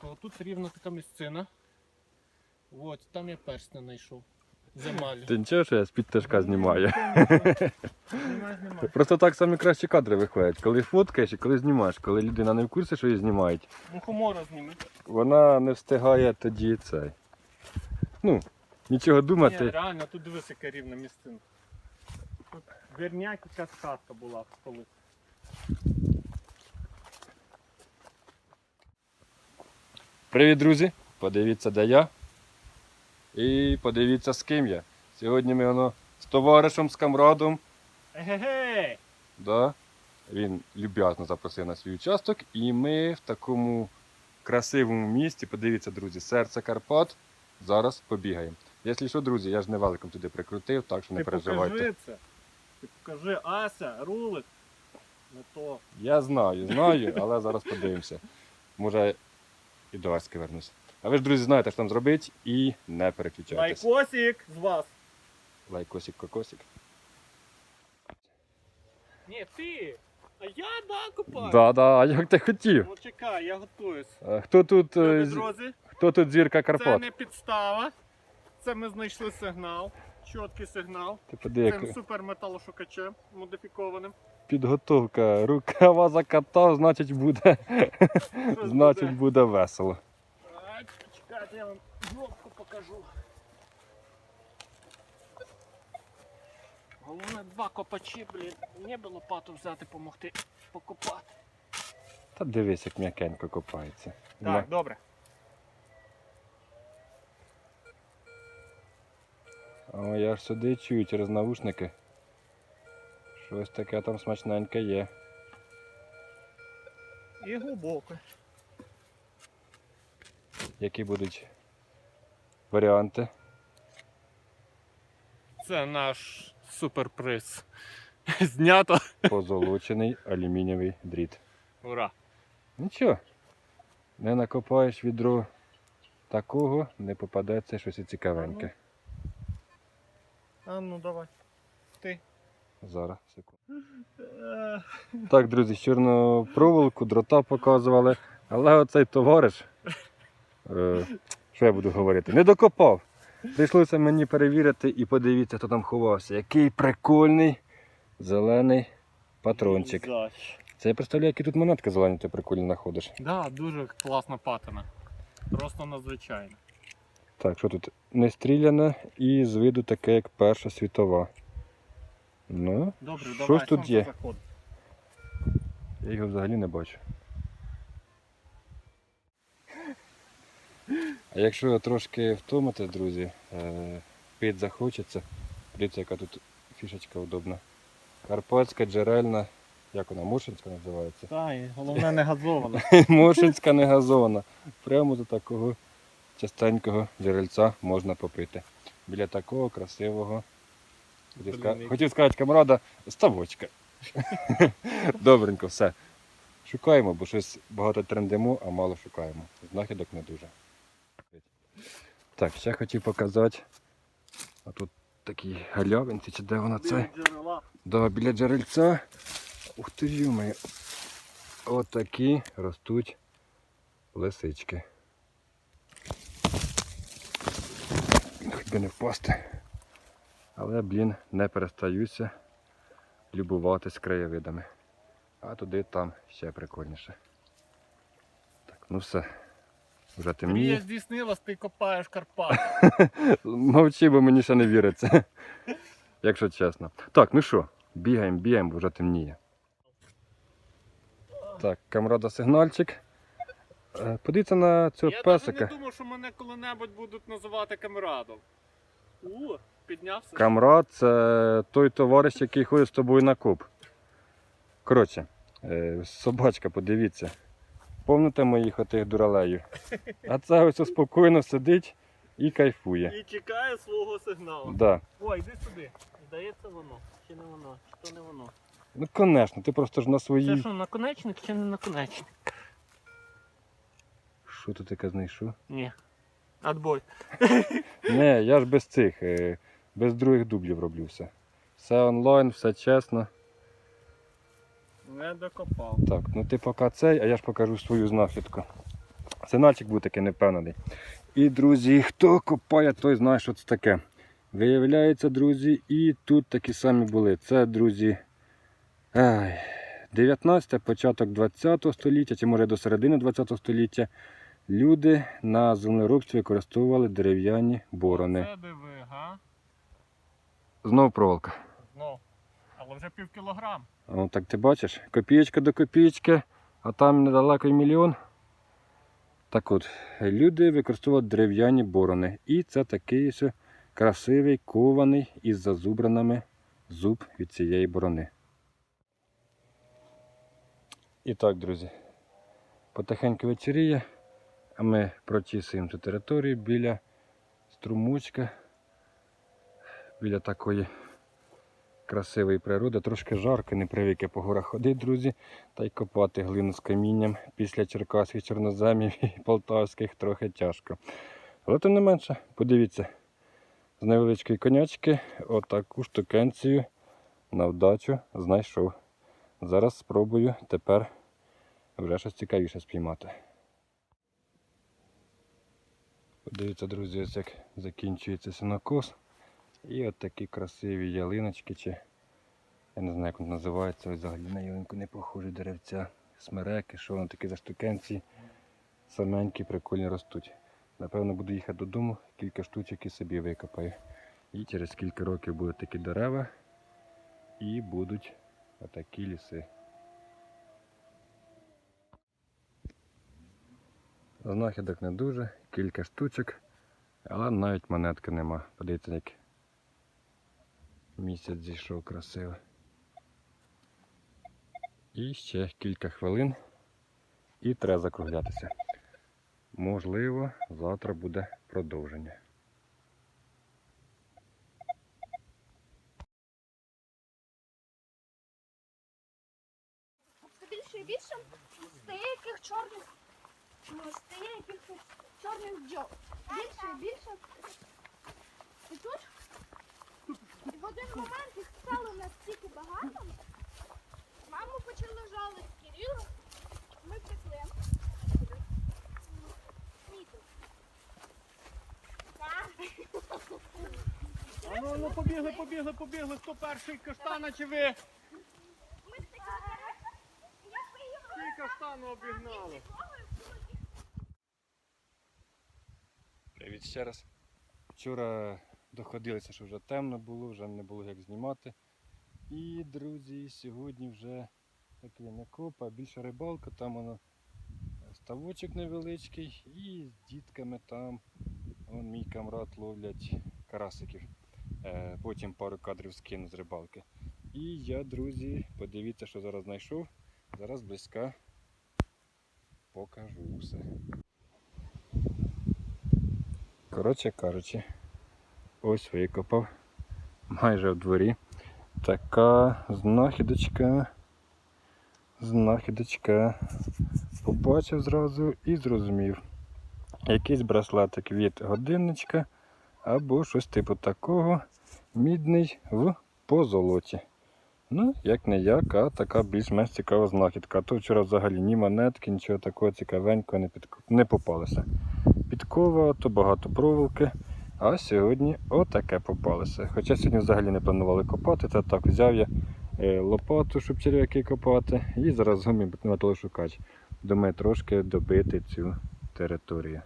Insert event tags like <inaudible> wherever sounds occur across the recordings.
то тут рівна така місцина. От, там я персня знайшов. Земалю. Ти нічого, що я з-під тяжка знімаю. Знімай, знімай. Просто так самі кращі кадри виходять. Коли фоткаєш і коли знімаєш. Коли людина не в курсі, що її знімають, Мухомора зніми. вона не встигає тоді цей. Ну, нічого Ні, думати. реально, тут дивись, яка рівна місцина. Тут верняк і каскадка була колись. Привіт, друзі! Подивіться, де я. І подивіться, з ким я. Сьогодні ми воно з товаришем, з камрадом. Егегей! Да? Він люб'язно запросив на свій участок, і ми в такому красивому місті, подивіться, друзі, серце Карпат. Зараз побігаємо. Якщо що, друзі, я ж не великом туди прикрутив, так що не Ти переживайте. покажи це. Ти покажи, Ася, рулик. Не то. Я знаю, знаю, але зараз подивимося. Може і до Аськи вернусь. А ви ж, друзі, знаєте, що там зробити і не переключайтесь. Лайкосик з вас. Лайкосик, кокосик. Ні, ти. А я да купаю. Да, да, а як ти хотів? Ну чекай, я готуюсь. А Хто тут, е, Любі з- друзі, хто тут зірка це Карпат? не підстава. Це ми знайшли сигнал. Чіткий сигнал. Цим суперметалошукачем модифікованим. підготовка. Рукава закатав, значить буде, значить буде. весело. Чекайте, я вам жопку покажу. Головне два копачі, блін. Не було лопату взяти, допомогти покопати. Та дивись, як м'якенько копається. Так, добре. О, я ж сюди чую через навушники. Щось таке там смачненьке є. І глибоко. Які будуть варіанти? Це наш суперприз. <laughs> Знято. Позолочений алюмінієвий дріт. Ура! Нічого. Не накопаєш відро такого, не попадеться щось і цікавеньке. А ну давай. Ти. Зараз, секунду. Так, друзі, чорну проволоку, дрота показували, але оцей товариш, е, що я буду говорити, не докопав. Прийшлося мені перевірити і подивіться, хто там ховався. Який прикольний зелений патрончик. Це я представляю, які тут монетки зелені ти прикольно знаходиш. Да, дуже класна патина. Просто надзвичайно. Так, що тут? Не стріляне і з виду таке, як Перша світова. Ну, Добре, Щось давай. тут є. я його взагалі не бачу. А якщо трошки втомити, друзі, е, пить захочеться, дивіться, яка тут фішечка удобна. Карпатська джерельна, як вона, Моршинська називається? Так, і головне не газована. <laughs> Моршинська не газована. Прямо за такого частенького джерельця можна попити. Біля такого красивого. Хотів, сказати камрада, ставочка. <laughs> Добренько, все. Шукаємо, бо щось багато трендимо, а мало шукаємо. Знахідок не дуже. Так, ще хотів показати. А тут такі галявинці, чи де вона це? Біля. Да, біля джерельця. Ух ти ж моє. Отакі ростуть лисички. Хоч не впасти. Але, блін, не перестаюся любуватись краєвидами. А туди там ще прикольніше. Так, ну все. Вже темніє. здійснилась, ти копаєш Карпат. <laughs> Мовчи, бо мені ще не віриться. Якщо чесно. Так, ну що, бігаємо, бігаємо, бо вже темніє. Так, камрада сигнальчик. Е, Подивіться на цього Я песика. не думав, що мене коли-небудь будуть називати камрадом. У, піднявся. Камрад це той товариш, який ходить з тобою на коп. Коротше, е, собачка, подивіться. Помните моїх отих дуралеїв? А це ось спокійно сидить і кайфує. І чекає свого сигналу. Да. Ой, йди сюди. Здається воно. Чи не воно? Чи то не воно? Ну, звісно, ти просто ж на Це своїй. що, наконечник чи не наконечник? Що тут таке знайшов? Ні. Отбой. Не, я ж без цих, е, без других дублів роблю все. Все онлайн, все чесно. Не докопав. Так, ну ти поки цей, а я ж покажу свою знахідку. Сигнальчик був такий невпевнений. І, друзі, хто копає, той знає, що це таке. Виявляється, друзі, і тут такі самі були. Це, друзі, ай, 19 початок 20 століття, чи може до середини 20 століття. Люди на землеробстві використовували дерев'яні борони. Це диви, га? Знову проволока. Ну, але вже пів кілограм. О, так ти бачиш, копієчка до копієчки, а там недалеко й мільйон. Так от, люди використовували дерев'яні борони. І це такий ось красивий, кований із зазубраними зуб від цієї борони. І так, друзі, потихеньку вечеріє, а ми прочісуємо цю територію біля струмочка, біля такої красивої природи. Трошки жарко, не привик по горах ходити, друзі, та й копати глину з камінням після черкаських чорноземів і полтавських трохи тяжко. Але тим не менше, подивіться, з невеличкої конячки отаку штукенцію на вдачу знайшов. Зараз спробую тепер вже щось цікавіше спіймати. Подивіться, друзі, ось як закінчується сінокос. І от такі красиві ялиночки, чи я не знаю, як вони називаються, ось взагалі на ялинку не похожі деревця, смереки, що вони такі за штукенці, саменькі, прикольні ростуть. Напевно, буду їхати додому, кілька штучок і собі викопаю. І через кілька років будуть такі дерева і будуть отакі ліси. Знахідок не дуже, кілька штучок, але навіть монетки нема. Подивіться, як місяць зійшов красиво. І ще кілька хвилин і треба закруглятися. Можливо, завтра буде продовження. Більше і більше стає яких чорних, стає якихось чорних бджол. Більше більше. І тут і в один момент їх стало настільки багато. Маму почали жалити Кирилу. Ми. Ніку. А ну, ну побігли, побігли, побігли. Хто перший каштана чи ви? Ми втекли. Я виїхала. Каштану обігнали. Привіт ще раз. Вчора доходилося, що вже темно було, вже не було як знімати. І, друзі, сьогодні вже такий не коп, а більше рибалка, там воно ставочок невеличкий і з дітками там вон мій камрад ловлять карасиків. Е, потім пару кадрів скину з рибалки. І я, друзі, подивіться, що зараз знайшов. Зараз близька покажу все. Коротше кажучи, ось викопав майже в дворі. Така знахідочка. Знахідочка. Побачив зразу і зрозумів. Якийсь браслетик від годинничка або щось типу такого. Мідний в позолоті. Ну, як не як, а така більш-менш цікава знахідка. А то вчора взагалі ні монетки, нічого такого цікавенького не, підк... не попалося підкова, то багато проволоки. А сьогодні отаке попалося. Хоча сьогодні взагалі не планували копати, це так взяв я е, лопату, щоб черв'яки копати, і зараз гумі металошукач. Думаю, трошки добити цю територію.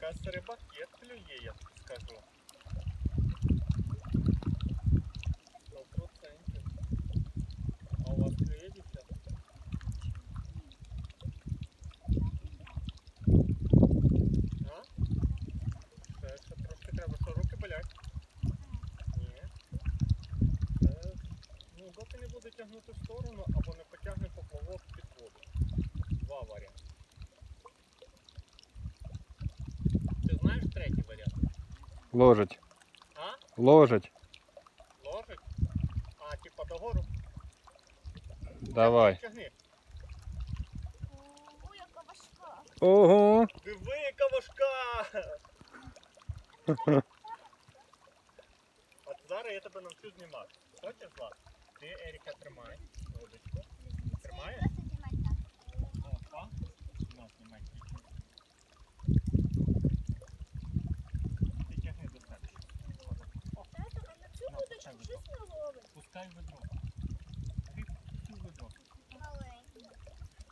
Якась рибакет клює, я скажу. Сто процентів. А у вас клює дівчата? А? Ще, ще трошки треба, що руки болять? Ні. Е, ну, доки не буде тягнути в сторону, або не потягне поплавок під воду. Два варіанти. Ти знаєш третій варіант? Ложить, А? ложить. Ложить? А, типа догору? Давай. Тягни. Яка важка. Ого! Диви, яка важка! <laughs> От зараз я тебе навчу знімати. Хочеш, Влад? Ти Еріка тримай. Водочку. Тримаєш? Опа. На, знімай. Ти тягни до себе. Тато, а на цю На, щось не ловить. пускай ведро. Ти пусти ведро.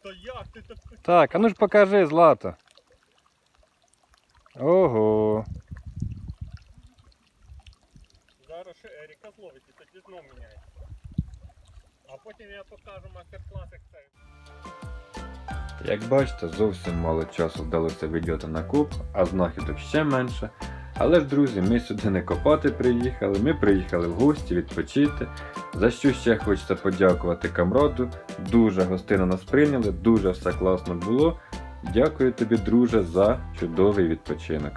То як ти так Так, а ну ж покажи, Злата. Ого. Бачите, зовсім мало часу вдалося відйоти на куб, а знахідок ще менше. Але ж, друзі, ми сюди не копати приїхали, ми приїхали в гості відпочити. За що ще хочеться подякувати камроду. Дуже гостина нас прийняли, дуже все класно було. Дякую тобі, друже, за чудовий відпочинок.